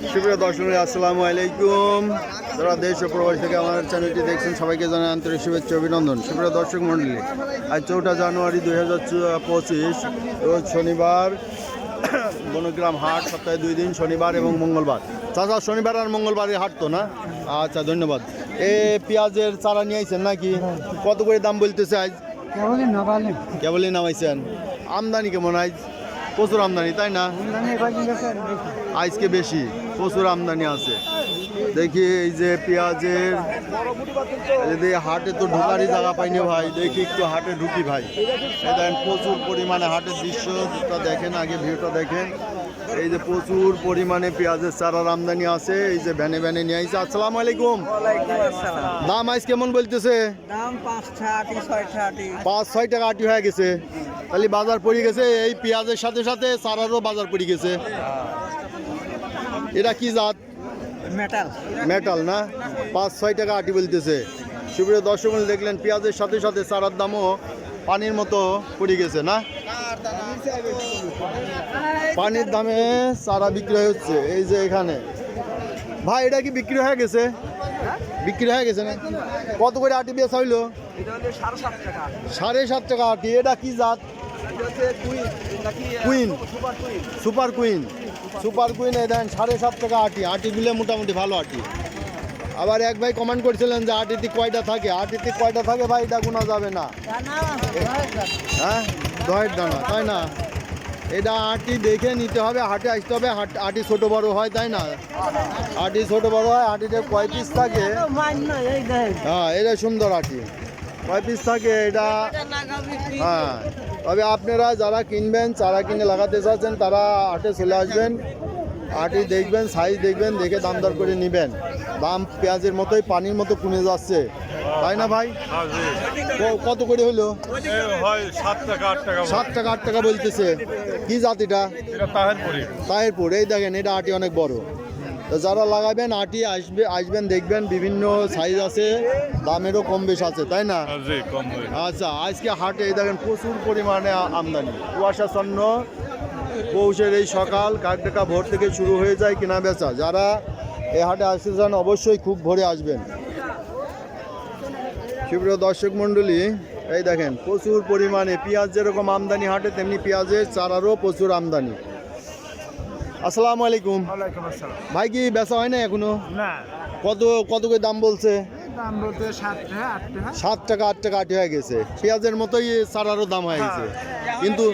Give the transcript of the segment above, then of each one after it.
সুপ্রিয় দর্শক আসসালামু আলাইকুম। যারা দেশ ও প্রবাস থেকে আমাদের চ্যানেলটি দেখছেন সবাইকে জানাই আন্তরিক শুভেচ্ছা অভিনন্দন। সুপ্রিয় দর্শক মণ্ডলী আজ চৌঠা জানুয়ারি দুই হাজার পঁচিশ রোজ শনিবার বনগ্রাম হাট সপ্তাহে দুই দিন শনিবার এবং মঙ্গলবার। চাচা শনিবার আর মঙ্গলবারে হাট তো না? আচ্ছা ধন্যবাদ। এ পেঁয়াজের চারা নিয়ে আইছেন নাকি? কত করে দাম বলতেছে আজ? কেবলই নামাইছেন। আমদানি কেমন আজ? প্রচুর আমদানি, তাই না। আজকে বেশি, প্রচুর আমদানি আছে। দেখি এই যে পেঁয়াজের যদি হাটে তো ঢোকারই জায়গা পাইনি ভাই, দেখি একটু হাটে ঢুকি ভাই। প্রচুর পরিমাণে হাটের দৃশ্যটা দেখেন, আগে ভিউটা দেখেন। এই যে প্রচুর পরিমাণে পেঁয়াজের চারার আমদানি আছে এই যে ভ্যানে ভ্যানে নিয়ে আইছে। আসসালামু আলাইকুম। দাম আজ কেমন বলতেছে? পাঁচ ছয় টাকা আটি হয়ে গেছে। তাহলে বাজার পড়ে গেছে এই পেঁয়াজের সাথে সাথে চারারও বাজার পড়ে গেছে। এটা কি জাত? মেটাল মেটাল না? পাঁচ ছয় টাকা আটি বলতেছে। সুপ্রিয় দর্শক দেখলেন পেঁয়াজের সাথে সাথে চারার দামও পানির মতো পড়ে গেছে না? পানির দামে চারা বিক্রি হচ্ছে এই যে এখানে। ভাই এটা কি বিক্রি হয়ে গেছে? বিক্রি হয়ে গেছে না? কত করে আটি বেচা হইল? সাড়ে সাত টাকা আটি। এটা কি জাত? Queen. Super queen. Super queen super queen এই দেন সাড়ে সাত টাকা আটি। আটিগুলো মোটামুটি ভালো আটি। আবার এক ভাই কমেন্ট করছিলেন যে আটিতে কয়টা থাকে? আটিতে কয়টা থাকে ভাই? এটা গোনা যাবে না। হ্যাঁ? দহের দানা, তাই না? এটা আটি দেখে নিতে হবে হাটে আসতে হবে আটি ছোট বড় হয়, তাই না? আটি ছোট বড় হয়, আটিতে কয় পিস থাকে? হ্যাঁ এটা সুন্দর আটি। কয় পিস থাকে এটা? হ্যাঁ তবে আপনারা যারা কিনবেন, চারা কিনে লাগাতে চাচ্ছেন, তারা হাটে চলে আসবেন, আটি দেখবেন সাইজ দেখবেন, দেখে দাম দর করে নেবেন। দাম পেঁয়াজের মতোই, পানির মতো কমে যাচ্ছে। তাই না ভাই? কত করে হয় সাত টাকা, আট টাকা বলতেছে। কি জাত এটা? এটা তাহেরপুর। এই দেখেন, এটা আটি অনেক বড়। যারা লাগাবেন, আটি আসবে আসবেন, দেখবেন বিভিন্ন সাইজ আছে, দামেরও কম বেশ আছে, তাই না? আচ্ছা আজকে হাটে এই দেখেন প্রচুর পরিমাণে আমদানি। কুয়াশাচ্ছন্ন। পৌষের এই সকাল কাকডাকা ভোর থেকে শুরু হয়ে যায় কেনা বেচা। যারা এই হাটে আসতে চান, অবশ্যই খুব ভোরে আসবেন। সুপ্রিয় দর্শক মণ্ডলী এই দেখেন প্রচুর পরিমাণে পেঁয়াজ যেরকম আমদানি হাটে তেমনি পেঁয়াজের চারারও প্রচুর আমদানি। আসসালামু আলাইকুম। ভাই কি বেচা হয় না এখনও? কত কত করে দাম বলছে? সাত টাকা আট টাকা। সাত টাকা আট টাকা আটি হয়ে গেছে। পেঁয়াজের মতোই চারারও দাম হয়ে গেছে। কিন্তু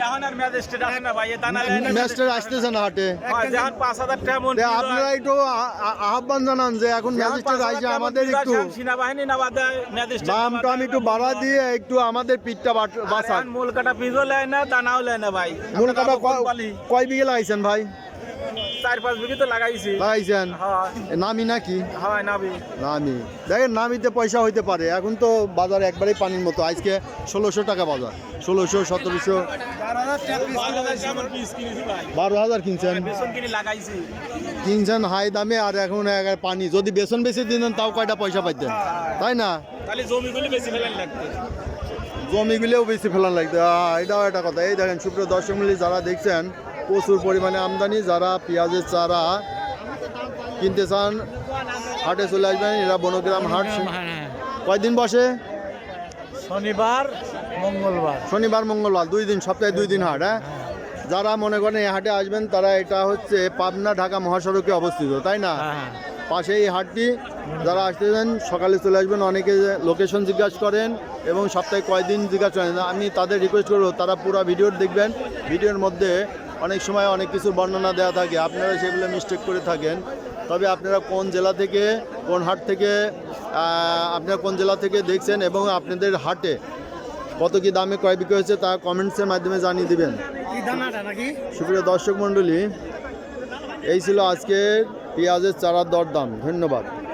এখন আর ম্যাজিস্ট্রেট আসে না ভাই এ দানা লেয় না ম্যাচটা আসতেছে না হাটে। যখন পাঁচ হাজার টাকা তে কিলো আপনারা একটু আ- আ- আহ্বান জানান যে এখন ম্যাজিস্ট্রেট আমাদের একটু সেনাবাহিনী না বাদে ম্যাজিস্ট্রেট দামটা আমি একটু বাড়া দিয়ে একটু আমাদের পিঠটা বাঁচান। মূল কাটা পিজও লেয় না দানাও লেয় না ভাই। মূল কাটা কয় বিঘে লাগাইছেন ভাই? চার পাঁচ বিঘে তো লাগাইছি। লাগাইছেন? নামি নাকি? হয় নাবি নামি। দেখেন নামিতে পয়সা হইতে পারে। এখন তো বাজার একবারেই পানির মতো। আজকে ষোলোশো টাকা বাজার। ষোলোশো সতেরোশো। বারো হাজার কিনছেন? লাগাইছি। কিনছেন হাই দামে আর এখন পানি। যদি বেসন বেশি দিন তাও কয়টা পয়সা পাইতেন? তাই না? তাহলে জমিগুলি বেশি ফেলান লাগতো। জমিগুলোও বেশি ফেলান লাগবে এটাও একটা কথা। এই দেখেন সুপ্রিয় দর্শক মিলি যারা দেখছেন প্রচুর পরিমাণে আমদানি যারা পেঁয়াজের চারা কিনতে চান হাটে চলে আসবেন। এরা বনগ্রাম হাট। কয়দিন বসে? শনিবার মঙ্গলবার। শনিবার মঙ্গলবার দুই দিন সপ্তাহে দুই দিন হাট হ্যাঁ? যারা মনে করেন এই হাটে আসবেন তারা এটা হচ্ছে পাবনা ঢাকা মহাসড়কে অবস্থিত তাই না? পাশে এই হাটটি যারা আসতেছেন সকালে চলে আসবেন অনেকে লোকেশন জিজ্ঞাসা করেন এবং সপ্তাহে কয়দিন জিজ্ঞাসা করেন। আমি তাদের রিকোয়েস্ট করব তারা পুরো ভিডিও দেখবেন। ভিডিওর মধ্যে অনেক সময় অনেক কিছু বর্ণনা দেওয়া থাকে, আপনারা সেগুলো মিস্টেক করে থাকেন। তবে আপনারা কোন জেলা থেকে, কোন হাট থেকে আপনারা কোন জেলা থেকে দেখছেন এবং আপনাদের হাটে কত কি দামে ক্রয় বিক্রয় হয়েছে তা কমেন্টসের মাধ্যমে জানিয়ে দিবেন। সুপ্রিয় দর্শক মণ্ডলী, এই ছিল আজকের পেঁয়াজের চারার দরদাম। ধন্যবাদ।